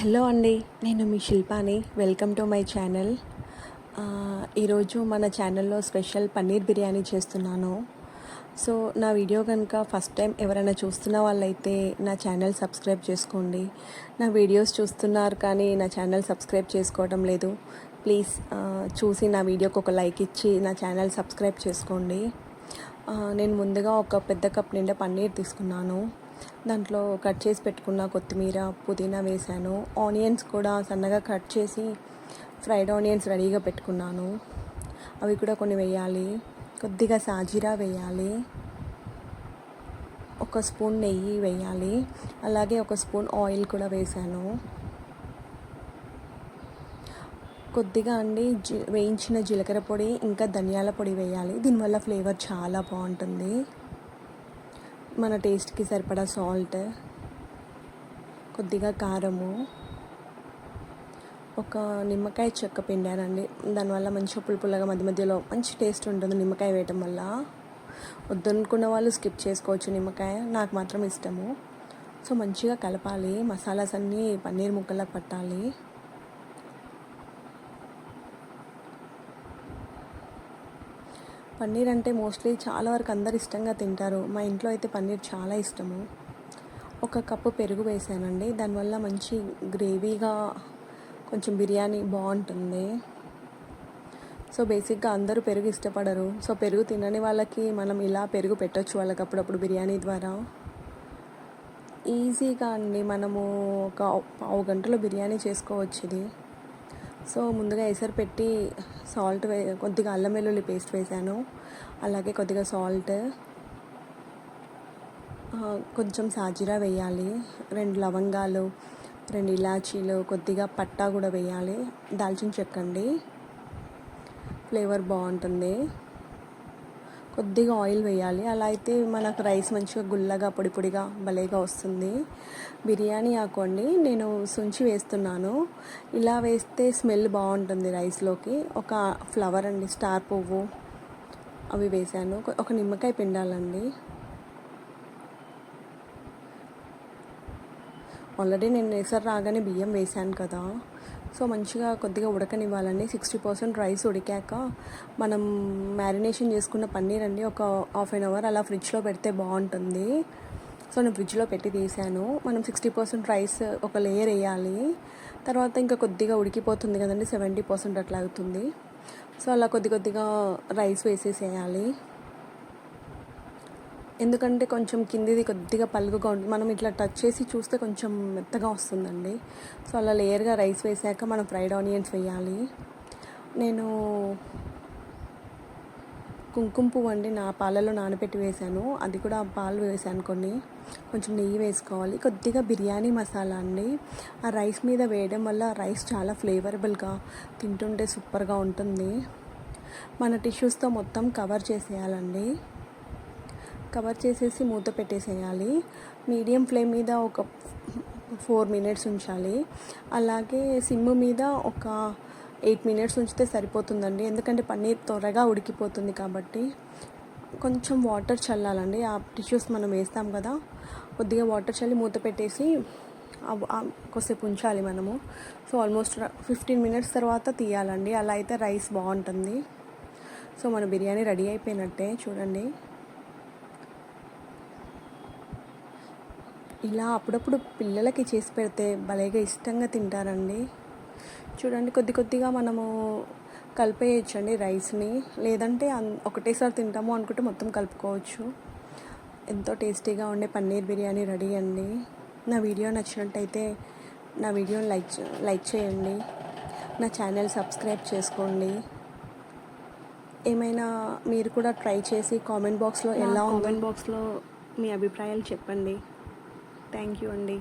Hello అండి నేను మీ శిల్పాని. Welcome to my channel. ఈరోజు మన ఛానల్లో స్పెషల్ పన్నీర్ బిర్యానీ చేస్తున్నాను. సో నా వీడియో కనుక ఫస్ట్ టైం ఎవరైనా చూస్తున్న వాళ్ళైతే నా ఛానల్ సబ్స్క్రైబ్ చేసుకోండి. నా వీడియోస్ చూస్తున్నారు కానీ నా ఛానల్ సబ్స్క్రైబ్ చేసుకోవడం లేదు. ప్లీజ్ చూసి నా వీడియోకి ఒక లైక్ ఇచ్చి నా ఛానల్ సబ్స్క్రైబ్ చేసుకోండి. నేను ముందుగా ఒక పెద్ద కప్ నిండా పన్నీర్ తీసుకున్నాను. దాంట్లో కట్ చేసి పెట్టుకున్న కొత్తిమీర పుదీనా వేశాను. ఆనియన్స్ కూడా సన్నగా కట్ చేసి ఫ్రైడ్ ఆనియన్స్ రెడీగా పెట్టుకున్నాను. అవి కూడా కొన్ని వేయాలి. కొద్దిగా సాజీరా వేయాలి. ఒక స్పూన్ నెయ్యి వేయాలి. అలాగే ఒక స్పూన్ ఆయిల్ కూడా వేశాను. కొద్దిగా అండి జీ వేయించిన జీలకర్ర పొడి ఇంకా ధనియాల పొడి వేయాలి. దీనివల్ల ఫ్లేవర్ చాలా బాగుంటుంది. మన టేస్ట్కి సరిపడా సాల్ట్ కొద్దిగా కారము ఒక నిమ్మకాయ చెక్క పిండానండి. దానివల్ల మంచిగా పుల్ల పుల్లగా మధ్య మధ్యలో మంచి టేస్ట్ ఉంటుంది నిమ్మకాయ వేయటం వల్ల. వద్దనుకున్న వాళ్ళు స్కిప్ చేసుకోవచ్చు నిమ్మకాయ నాకు మాత్రం ఇష్టము. సో మంచిగా కలపాలి మసాలాస్ అన్నీ పన్నీర్ ముక్కలకు పట్టాలి. పన్నీర్ అంటే మోస్ట్లీ చాలా వరకు అందరు ఇష్టంగా తింటారు. మా ఇంట్లో అయితే పన్నీర్ చాలా ఇష్టము. ఒక కప్పు పెరుగు వేసానండి. దానివల్ల మంచి గ్రేవీగా కొంచెం బిర్యానీ బాగుంటుంది. సో బేసిక్గా అందరూ పెరుగు ఇష్టపడరు. సో పెరుగు తినని వాళ్ళకి మనం ఇలా పెరుగు పెట్టొచ్చు వాళ్ళకి అప్పుడప్పుడు బిర్యానీ ద్వారా. ఈజీగా అండి మనము ఒక పావు గంటలో బిర్యానీ చేసుకోవచ్చు ఇది. సో ముందుగా ఎసరు పెట్టి సాల్ట్ వే కొద్దిగా అల్లం వెల్లుల్లి పేస్ట్ వేశాను అలాగే కొద్దిగా సాల్ట్ కొంచెం సాజీరా వేయాలి. రెండు లవంగాలు రెండు ఇలాచీలు కొద్దిగా పట్టా కూడా వేయాలి. దాల్చిన చెక్క అండి ఫ్లేవర్ బాగుంటుంది. కొద్దిగా ఆయిల్ వేయాలి. అలా అయితే మనకు రైస్ మంచిగా గుల్లగా పొడి పొడిగా భలేగా వస్తుంది. బిర్యానీ ఆకోండి. నేను సుంచి వేస్తున్నాను. ఇలా వేస్తే స్మెల్ బాగుంటుంది రైస్లోకి. ఒక ఫ్లవర్ అండి స్టార్ పువ్వు అవి వేసాను. ఒక నిమ్మకాయ పిండాలండి. ఆల్రెడీ నేను ఎసరు రాగానే బియ్యం వేసాను కదా. సో మంచిగా కొద్దిగా ఉడకనివ్వాలండి. సిక్స్టీ పర్సెంట్ రైస్ ఉడికాక మనం మ్యారినేషన్ చేసుకున్న పన్నీర్ అండి ఒక హాఫ్ అన్ అవర్ అలా ఫ్రిడ్జ్లో పెడితే బాగుంటుంది. సో నేను ఫ్రిడ్జ్లో పెట్టి తీసాను. మనం సిక్స్టీ పర్సెంట్ రైస్ ఒక లేయర్ వేయాలి. తర్వాత ఇంకా కొద్దిగా ఉడికిపోతుంది కదండి సెవెంటీ పర్సెంట్ అట్లా అవుతుంది. సో అలా కొద్ది కొద్దిగా రైస్ వేసేసేయాలి. ఎందుకంటే కొంచెం కిందిది కొద్దిగా పలుగుగా ఉంటుంది మనం ఇట్లా టచ్ చేసి చూస్తే కొంచెం మెత్తగా వస్తుందండి. సో అలా లేయర్గా రైస్ వేసాక మనం ఫ్రైడ్ ఆనియన్స్ వేయాలి. నేను కుంకుమ పువ్వు అండి నా పాలలో నానబెట్టి వేసాను. అది కూడా పాలు వేసాను కొన్ని. కొంచెం నెయ్యి వేసుకోవాలి. కొద్దిగా బిర్యానీ మసాలా అండి. ఆ రైస్ మీద వేయడం వల్ల రైస్ చాలా ఫ్లేవరబుల్గా తింటుంటే సూపర్గా ఉంటుంది. మన టిష్యూస్తో మొత్తం కవర్ చేసేయాలండి. కవర్ చేసేసి మూత పెట్టేసేయాలి. మీడియం ఫ్లేమ్ మీద ఒక ఫోర్ మినిట్స్ ఉంచాలి. అలాగే సిమ్ మీద ఒక ఎయిట్ మినిట్స్ ఉంచితే సరిపోతుందండి. ఎందుకంటే పన్నీర్ త్వరగా ఉడికిపోతుంది కాబట్టి. కొంచెం వాటర్ చల్లాలండి. ఆ టిష్యూస్ మనం వేస్తాం కదా. కొద్దిగా వాటర్ చల్లి మూత పెట్టేసి కొద్దిసేపు ఉంచాలి మనము. సో ఆల్మోస్ట్ ఫిఫ్టీన్ మినిట్స్ తర్వాత తీయాలండి. అలా అయితే రైస్ బాగుంటుంది. సో మన బిర్యానీ రెడీ అయిపోయినట్టే. చూడండి. ఇలా అప్పుడప్పుడు పిల్లలకి చేసి పెడితే భలేగా ఇష్టంగా తింటారండి. చూడండి కొద్ది కొద్దిగా మనము కలిపేయచ్చండి రైస్ని. లేదంటే ఒకటేసారి తింటాము అనుకుంటే మొత్తం కలుపుకోవచ్చు. ఎంతో టేస్టీగా ఉండే పన్నీర్ బిర్యానీ రెడీ అండి. నా వీడియో నచ్చినట్టయితే నా వీడియోని లైక్ లైక్ చేయండి. నా ఛానల్ సబ్స్క్రైబ్ చేసుకోండి. ఏమైనా మీరు కూడా ట్రై చేసి కామెంట్ బాక్స్లో ఎలా కామెంట్ బాక్స్లో మీ అభిప్రాయాలు చెప్పండి. థ్యాంక్ యూ అండి